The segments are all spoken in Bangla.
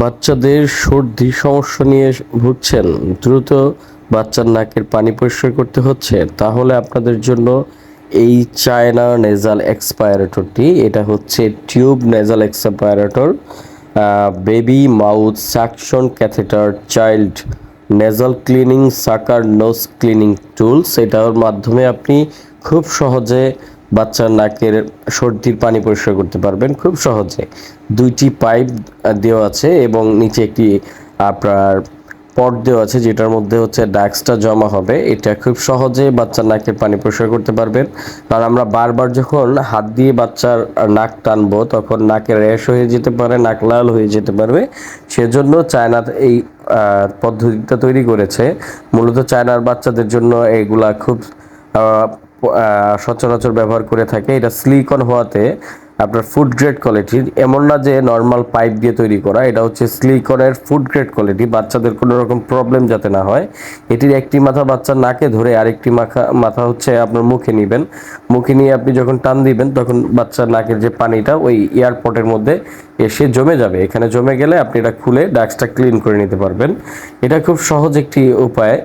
বাচ্চাদের সর্দি সমস্যা নিয়ে ভুগছেন। দ্রুত বাচ্চার নাকের পানি পরিষ্কার করতে হচ্ছে। তাহলে আপনাদের জন্য এই চায়না নেজাল এক্সপায়ারেটরটি এটা হচ্ছে tube nasal aspirator baby mouth suction catheter child nasal cleaning sucker nose cleaning tools এটার মাধ্যমে আপনি খুব সহজে বাচ্চার নাকের সর্দির পানি পরিষ্কার করতে পারবেন। খুব সহজে। দুইটি পাইপ দেওয়া আছে এবং নিচে একটি আপনার পট দেওয়া আছে যেটার মধ্যে হচ্ছে ডাক্সটা জমা হবে। এটা খুব সহজে বাচ্চার নাকের পানি পরিষ্কার করতে পারবেন। কারণ আমরা বারবার যখন হাত দিয়ে বাচ্চার নাক টানবো, তখন নাকের র্যাশ হয়ে যেতে পারে, নাক লাল হয়ে যেতে পারবে। সেজন্য চায়না এই পদ্ধতিটা তৈরি করেছে। মূলত চায়নার বাচ্চাদের জন্য এগুলা খুব সচরাচর ব্যবহার করে থাকে। এটা সিলিকন হওয়াতে আপনার ফুড গ্রেড কোয়ালিটির এমন না যে নর্মাল পাইপ দিয়ে তৈরি করা, এটা হচ্ছে সিলিকনের ফুড গ্রেড কোয়ালিটি বাচ্চাদের কোনো রকম প্রবলেম যাতে না হয়, এটির একটি মাথা বাচ্চার নাকে ধরে আরেকটি মাথা মাথা হচ্ছে আপনার মুখে নেবেন। মুখে নিয়ে আপনি যখন টান দিবেন, তখন বাচ্চার নাকের যে পানিটা ওই এয়ারপটের মধ্যে এসে জমে যাবে। এখানে জমে গেলে আপনি এটা খুলে ডাক্সটা ক্লিন করে নিতে পারবেন। এটা খুব সহজ একটি উপায়।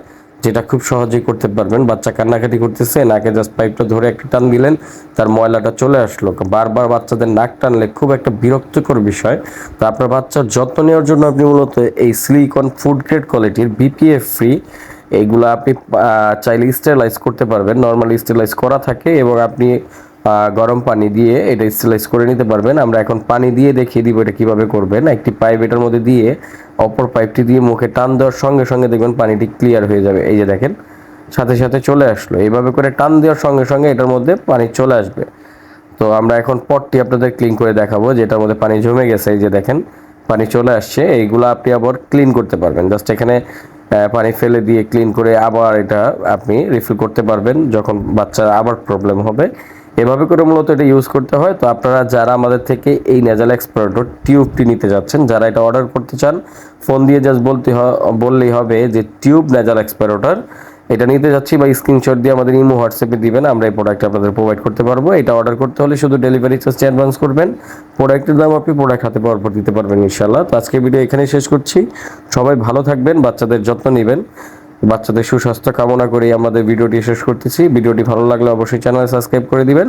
যেটা খুব সহজেই করতে পারবেন। বাচ্চা কান্নাকাটি করতেছে, নাকে জাস্ট পাইপটা ধরে একটা টান দিলেন, তার ময়লাটা চলে আসলো। বারবার বাচ্চাদের নাক টানলে খুব একটা বিরক্তিকর বিষয়। তো আপনার বাচ্চার যত্ন নেওয়ার জন্য আপনি মূলত এই সিলিকন ফুড গ্রেড কোয়ালিটির বিপিএফ ফ্রি এইগুলো আপনি চাইলে স্টেলাইজ করতে পারবেন। নর্মালি স্টেলাইজ করা থাকে এবং আপনি গরম পানি দিয়ে এটা স্টেলাইজ করে নিতে পারবেন। আমরা এখন পানি দিয়ে দেখিয়ে দিব এটা কীভাবে করবেন। একটি পাইপ এটার মধ্যে দিয়ে অপর পাইপটি দিয়ে মুখে টান দেওয়ার সঙ্গে সঙ্গে দেখবেন পানিটি ক্লিয়ার হয়ে যাবে। এই যে দেখেন, সাথে সাথে চলে আসলো। এইভাবে করে টান দেওয়ার সঙ্গে সঙ্গে এটার মধ্যে পানি চলে আসবে। তো আমরা এখন পটটি আপনাদের ক্লিন করে দেখাবো, যেটার মধ্যে পানি জমে গেছে। এই যে দেখেন, পানি চলে আসছে। এইগুলো আপনি আবার ক্লিন করতে পারবেন। জাস্ট এখানে পানি ফেলে দিয়ে ক্লিন করে আবার এটা আপনি রিফিল করতে পারবেন, যখন বাচ্চার আবার প্রবলেম হবে। এভাবে করে মূলত এটা ইউজ করতে হয়। তো আপনারা যারা আমাদের থেকে এই নেজাল এক্সপার্টর টিউবটি নিতে যাচ্ছেন, যারা এটা অর্ডার করতে চান ফোন দিয়ে জাস্ট বলতে বললেই হবে যে টিউব নেজাল এক্সপায়ারটার এটা নিতে যাচ্ছি বা স্ক্রিনশট দিয়ে আমাদের ইমো হোয়াটসঅ্যাপে দিবেন, আমরা এই প্রোডাক্ট আপনাদের প্রোভাইড করতে পারব। এটা অর্ডার করতে হলে শুধু ডেলিভারি চার্জটি অ্যাডভান্স করবেন প্রোডাক্টের দাম আপনি প্রোডাক্ট হাতে পাওয়ার পর দিতে পারবেন ইনশাল্লাহ তো আজকে ভিডিও এখানেই শেষ করছি। সবাই ভালো থাকবেন, বাচ্চাদের যত্ন নেবেন। বাচ্চাদের সুস্বাস্থ্য কামনা করে আমাদের ভিডিওটি শেষ করতেছি। ভিডিওটি ভালো লাগলে অবশ্যই চ্যানেল সাবস্ক্রাইব করে দিবেন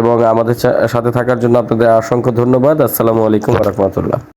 এবং আমাদের সাথে থাকার জন্য আপনাদের অসংখ্য ধন্যবাদ। আসসালামু আলাইকুম রহমতুল্লাহ।